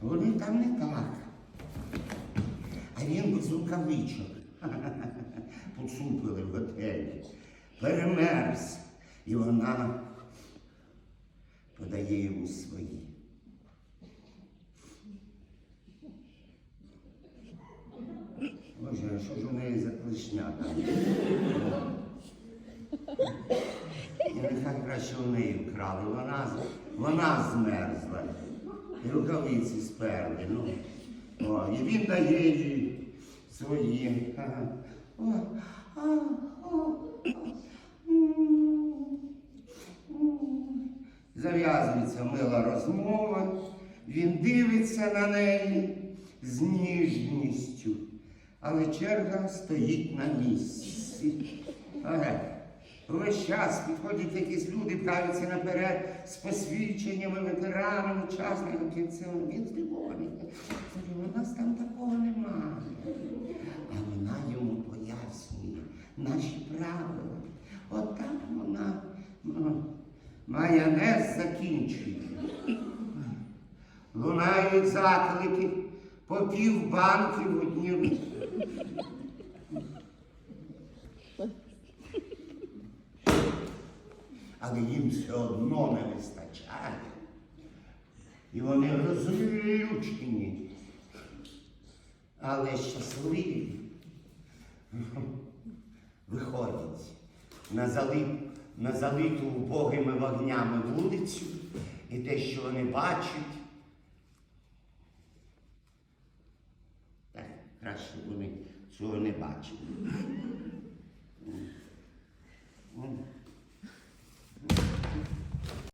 Вони там не так. А він без рукавичок. Поцупили в готелі. Перемерз. І вона подає йому свої. Боже, що ж у неї за клешня там? Нехай краще у неї вкрали. Вона, вона змерзла. Рукавиці сперли. Ну. О, і він дає їй свої. Зав'язується мила розмова, він дивиться на неї з ніжністю, але черга стоїть на місці. Ага. Весь час підходять якісь люди, правляться наперед з посвідченнями ветеранам, учасникам кінцевого. Він здивований. У нас там такого немає. А вона йому пояснює наші правила. От так вона ну, майонез закінчує. Лунають заклики по пів банки в одні руки. Але їм все одно не вистачає. І вони розлючені, але щасливі виходять на, залит, на залиту убогими вогнями вулицю, і те, що вони бачать, так, краще вони цього не. М.